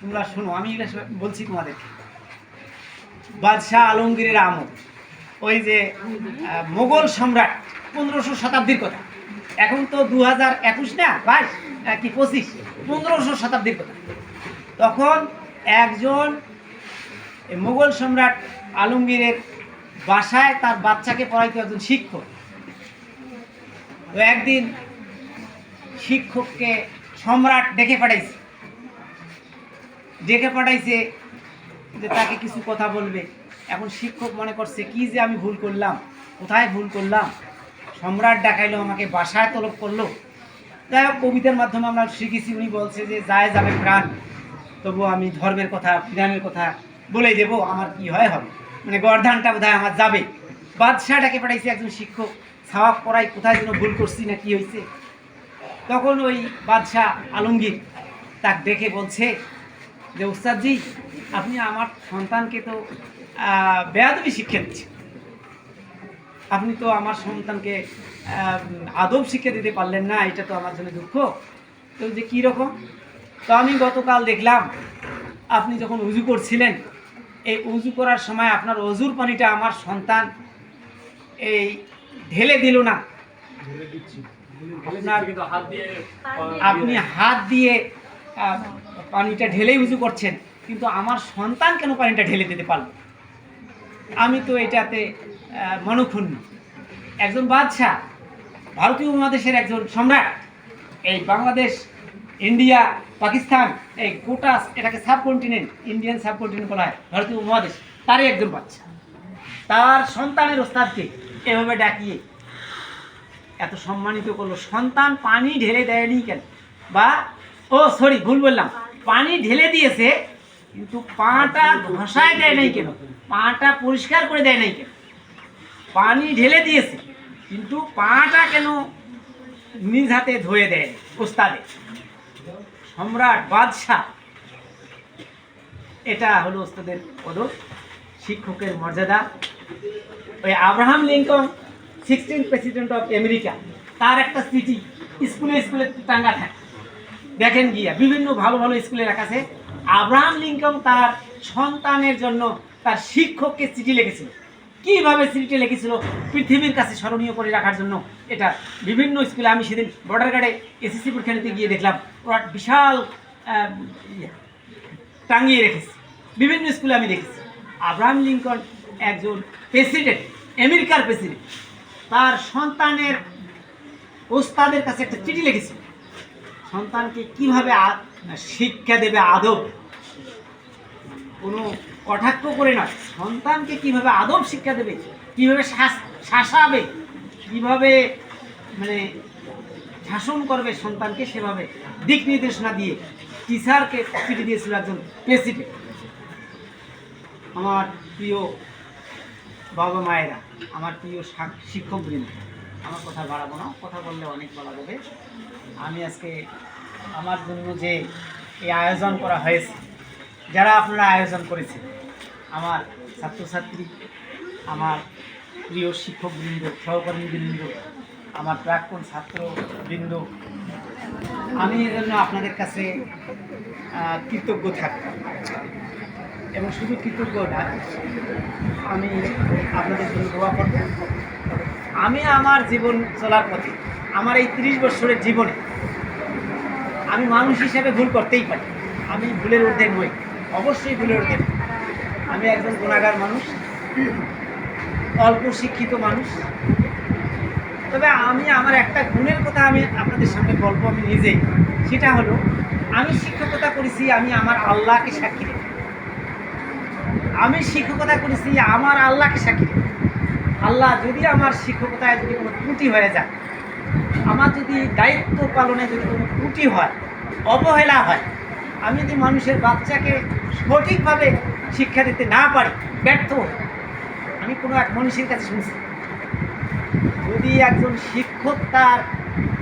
তোমরা শোনো, আমি বলছি তোমাদেরকে বাদশাহ আলমগীরের আমল। ওই যে মোগল সম্রাট, পনেরোশো শতাব্দীর কথা। এখন তো দু হাজার একুশ না, বাইশ কি পঁচিশ, পনেরোশো শতাব্দীর কথা। তখন একজন মোগল সম্রাট আলমগীরের বাসায় তার বাচ্চাকে পড়াইতো একজন শিক্ষক। তো একদিন শিক্ষককে সম্রাট ডেকে পাঠাইছে। ডেকে পাঠাইছে যে তাকে কিছু কথা বলবে। এখন শিক্ষক মনে করছে, কি যে আমি ভুল করলাম? কোথায় ভুল করলাম? সম্রাট ডাকাইলো আমাকে, বাসায় তলব করল। যাই হোক, কবিতার মাধ্যমে আমরা শিখেছি, উনি বলছে যে, যায় যাবে প্রাণ। তবু আমি ধর্মের কথা, বিধানের কথা বলে দেব, আমার কি হয় হবে? মানে গর্ধানটা বোধ আমার যাবে। বাদশাহ ডাকে পাঠাইছে একজন শিক্ষক সাওয়াব পড়াই কোথায় যেন ভুল করছি না, কি হয়েছে তখন ওই বাদশাহ আলমগীর তাক ডেকে বলছে যে উস্তাদজি আপনি আমার সন্তানকে তো বেয়াদবি শিক্ষা দিচ্ছেন। আপনি তো আমার সন্তানকে আদব শিক্ষা দিতে পারলেন না এটা তো আমার জন্য দুঃখ। তো যে কী রকম? তো আমি গতকাল দেখলাম আপনি যখন উজু করছিলেন এই উজু করার সময় আপনার অজুর পানিটা আমার সন্তান এই ঢেলে দিল না। আপনার আপনি হাত দিয়ে পানিটা ঢেলেই উঁচু করছেন, কিন্তু আমার সন্তান কেন পানিটা ঢেলে দিতে পারল? আমি তো এটাতে মনক্ষুণ্ণ। একজন বাদশাহ, ভারতীয় উপমহাদেশের একজন সম্রাট, এই বাংলাদেশ, ইন্ডিয়া, পাকিস্তান, এই গোটা এটাকে সাবকন্টিনেন্ট, ইন্ডিয়ান সাবকন্টিনেন্ট বলা হয়, ভারতীয় উপমহাদেশ, তারই একজন বাচ্চা তার সন্তানের ওস্তাদকে এভাবে ডাকিয়ে এত সম্মানিত করল, সন্তান পানি ঢেলে দেয়নি কেন? বা ও সরি ভুল বললাম। পানি ঢেলে দিয়েছে, কিন্তু পাটা ঘষায় দেয় নাই কেন? পাটা পরিষ্কার করে দেয় নাই কেন? পানি ঢেলে দিয়েছে, কিন্তু পাটা কেন নিজ হাতে ধুয়ে দেয় ওস্তাদে, সম্রাট বাদশাহ, এটা হলো ওস্তাদের পদক, শিক্ষকের মর্যাদা। ওই Abraham Lincoln sixteen president of America তার একটা চিঠি, স্কুলে স্কুলে টাঙ্গা থাকে। দেখেন গিয়া, বিভিন্ন ভালো ভালো স্কুলে রাখা আছে, আব্রাহাম লিঙ্কন তার সন্তানের জন্য তার শিক্ষককে চিঠি লিখেছিল। কীভাবে চিঠিটি লিখেছিল? পৃথিবীর কাছে স্মরণীয় করে রাখার জন্য। এটা বিভিন্ন স্কুলে আমি সেদিন বর্ডার গার্ডে এসএসসি পরীক্ষা নিতে গিয়ে দেখলাম। ওরা বিশাল টাঙিয়ে রেখেছে। বিভিন্ন স্কুলে আমি দেখেছি। আব্রাহাম লিঙ্কন একজন প্রেসিডেন্ট আমেরিকার প্রেসিডেন্ট তার সন্তানের ওস্তাদের কাছে একটা চিঠি লিখেছিল। সন্তানকে কীভাবে শিক্ষা দেবে আদব? কোনো কটাক্ষ করে না। সন্তানকে কীভাবে আদব শিক্ষা দেবে? কীভাবে শাস- শাসাবে? কীভাবে মানে শাসন করবে সন্তানকে সেভাবে? দিক নির্দেশনা দিয়ে। টিচারকে চিঠি দিয়েছিল একজন প্রেসিডেন্ট। আমার প্রিয় বাবা মায়েরা আমার প্রিয় শিক্ষকবৃন্দ। আমার কথা বাড়াবো না। কথা বললে অনেক বলা যাবে। আমি আজকে আমার জন্য যে এই আয়োজন করা হয়েছে, যারা আপনারা আয়োজন করেছেন, আমার ছাত্রছাত্রী, আমার প্রিয় শিক্ষকবৃন্দ, সহকর্মীবৃন্দ, আমার প্রাক্তন ছাত্রবৃন্দ, আমি এর জন্য আপনাদের কাছে কৃতজ্ঞ থাকতাম এবং শুধু কৃতজ্ঞ না, আমি আপনাদের জন্য দোয়া করব। আমি আমার জীবন চলার পথে, আমার এই তিরিশ বছরের জীবনে আমি মানুষ হিসেবে ভুল করতেই পারি আমি ভুলের ঊর্ধ্বে নই, অবশ্যই ভুলের ঊর্ধ্বে। আমি একজন গুণাগার মানুষ, অল্প শিক্ষিত মানুষ তবে আমি আমার একটা গুণের কথা আমি আপনাদের সামনে বলব আমি নিজেই সেটা হলো, আমি শিক্ষকতা করেছি, আমি আমার আল্লাহকে সাক্ষী রেখে আমি শিক্ষকতা করেছি, আমার আল্লাহকে সাক্ষী রেখে। আল্লাহ যদি আমার শিক্ষকতায় যদি কোনো ত্রুটি হয়ে যায়, আমার যদি দায়িত্ব পালনে যদি কোনো ত্রুটি হয়, অবহেলা হয়, আমি যদি মানুষের বাচ্চাকে সঠিকভাবে শিক্ষা দিতে না পারি, ব্যর্থ আমি কোনো এক মনীষীর কাছে শুনছি। যদি একজন শিক্ষক তার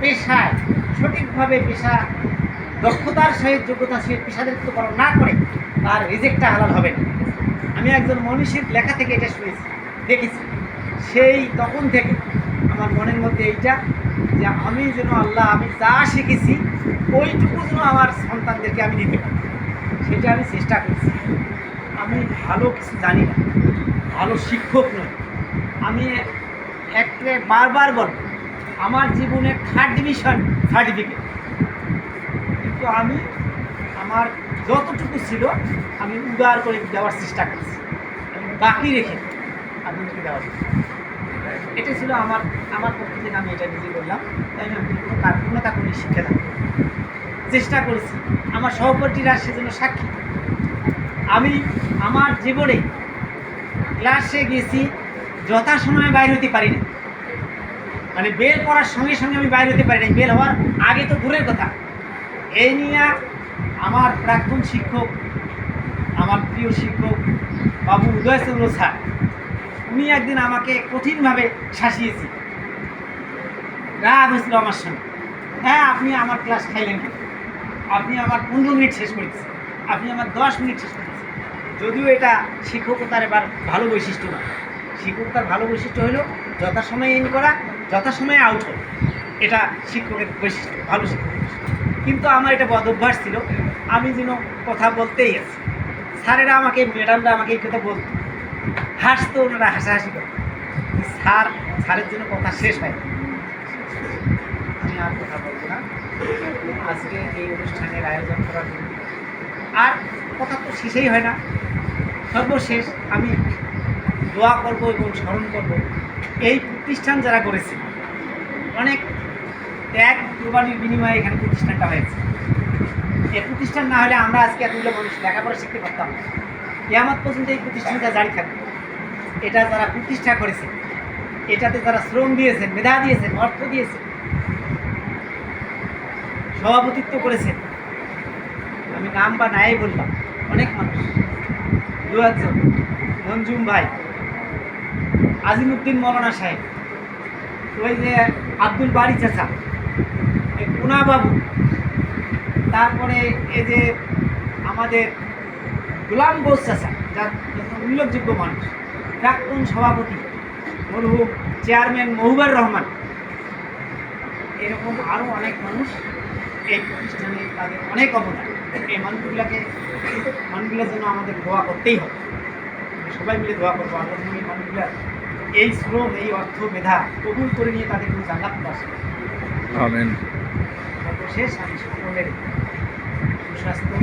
পেশায় সঠিকভাবে পেশা, দক্ষতার সহিত যোগ্যতার সহিত পেশাদারিত্ব পালন না করে, তার রিজেক্টটা হালাল হবে না। আমি একজন মনীষীর লেখা থেকে এটা শুনেছি, দেখেছি। সেই তখন থেকে আমার মনের মধ্যে এইটা যে আমি যেন আল্লাহ, আমি যা শিখেছি, ওইটুকু যেন আমার সন্তানদেরকে আমি দিতে পারি। সেটা আমি চেষ্টা করছি। আমি ভালো কিছু জানি না। ভালো শিক্ষক নই। আমি একটা বারবার বলব, আমার জীবনে থার্ড ডিভিশন সার্টিফিকেট কিন্তু আমি আমার যতটুকু ছিল, আমি উদার করে দেওয়ার চেষ্টা করছি। আমি বাকি রেখে আপনাদেরকে দেওয়ার চেষ্টা। এটা ছিল আমার আমার পক্ষ থেকে আমি এটা নিজে করলাম। তাই আমি কোনো কার্পণ্যতা করি শিক্ষা দান চেষ্টা করেছি। আমার সহপাঠীরা সেজন্য সাক্ষী। আমি আমার জীবনে ক্লাসে গেছি যথাসময়ে বাইর হতে পারি না মানে বেল পড়ার সঙ্গে সঙ্গে আমি বাইর হতে পারি না বেল হওয়ার আগে তো দূরের কথা। এই নিয়ে আমার প্রাক্তন শিক্ষক, আমার প্রিয় শিক্ষক বাবু উদয়চন্দ্র স্যার উনি একদিন আমাকে কঠিনভাবে শাসিয়েছি। রাগ হয়েছিল আমার সঙ্গে। হ্যাঁ আপনি আমার ক্লাস খাইলেন কেন? আপনি আমার পনেরো মিনিট শেষ করেছেন। আপনি আমার দশ মিনিট শেষ করেছেন। যদিও এটা শিক্ষকতার এবার ভালো বৈশিষ্ট্য না। শিক্ষকতার ভালো বৈশিষ্ট্য হলো যথাসময়ে ইন করা যথাসময়ে আউট করা। এটা শিক্ষকের বৈশিষ্ট্য, ভালো বৈশিষ্ট্য। কিন্তু আমার এটা বদ অভ্যাস ছিল। আমি যেন কথা বলতেই আছি। স্যারেরা আমাকে, ম্যাডামরা আমাকে এই কথা বলতো। হাসতো ওনারা হাসাহাসি করতো স্যার, স্যারের জন্য কথা শেষ হয়। আমি আর কথা বলব না। আজকে এই অনুষ্ঠানের আয়োজন করার জন্য। আর কথা তো শেষেই হয় না। সর্বশেষ আমি দোয়া করব এবং স্মরণ করব, এই প্রতিষ্ঠান যারা করেছে, অনেক ত্যাগ কোরবানির বিনিময়ে এখানে প্রতিষ্ঠানটা হয়েছে। এই প্রতিষ্ঠান না হলে আমরা আজকে এতগুলো মানুষ লেখাপড়া শিখতে পারতাম না। কেয়ামত পর্যন্ত এই প্রতিষ্ঠানটা জারি থাকবে। এটা যারা প্রতিষ্ঠা করেছে, এটাতে যারা শ্রম দিয়েছেন মেধা দিয়েছেন অর্থ দিয়েছেন সভাপতিত্ব করেছেন আমি নাম বা নাই বললাম, অনেক মানুষ, দু একজন, মঞ্জুম ভাই, আজিমুদ্দিন মৌলানা সাহেব, ওই যে আব্দুল বাড়ি চাচা, এই কুনা বাবু তারপরে এই যে আমাদের গোলাম বোস চাচা যার উল্লেখযোগ্য মানুষ। প্রাক্তন সভাপতি মরহুম চেয়ারম্যান মহুবার রহমান। এরকম আরও অনেক মানুষ এই প্রতিষ্ঠানে তাদের অনেক অবদান। এই মানুষগুলোকে মানুষগুলোর জন্য আমাদের দোয়া করতেই হবে। সবাই মিলে দোয়া করব আল্লাহ যেন এই মানুষগুলার এই শ্রম এই অর্থ মেধা কবুল করে নিয়ে তাদের কোনো জান্নাত আসে সর্বশেষ আমি সকলের সুস্বাস্থ্য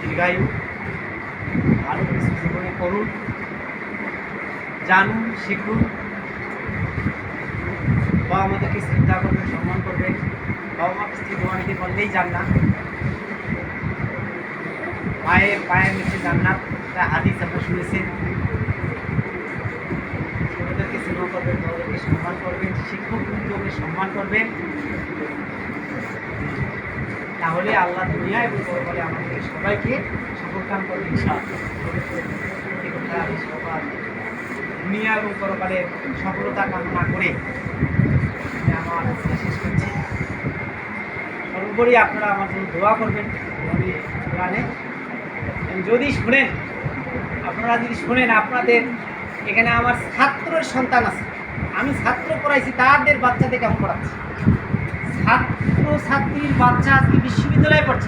দীর্ঘায়ু। ভালো কিছু জীবনে করুন, জানুন, শিখুন, বাবা আমাদেরকে শ্রদ্ধা করবেন সম্মান করবেন বাবা মাকে স্ত্রী দোয়ানিতে বললেই জান্নাত। মায়ের পায়ের নিচে জান্নাত তা হাদিস আপনারা শুনেছেন ছোটদেরকে স্নেহ করবেন বড়দেরকে সম্মান করবেন শিক্ষক সম্মান করবেন তাহলে আল্লাহ দুনিয়া এবং পরকালে আমাদেরকে সবাইকে সফল কাম করবে ইনশাআল্লাহ। সবার দুনিয়া এবং পরকালের সফলতা কামনা করে আমার শেষ করছি। সর্বোপরি আপনারা আমার জন্য দোয়া করবেন, আমি যদি শুনেন, আপনারা যদি শুনেন, আপনাদের এখানে আমার ছাত্রের সন্তান আছে। আমি ছাত্র পড়াইছি, তাদের বাচ্চাদেরকে আমি পড়াচ্ছি। ছাত্র ছাত্রীর বাচ্চা আজকে বিশ্ববিদ্যালয়ে পড়ছে।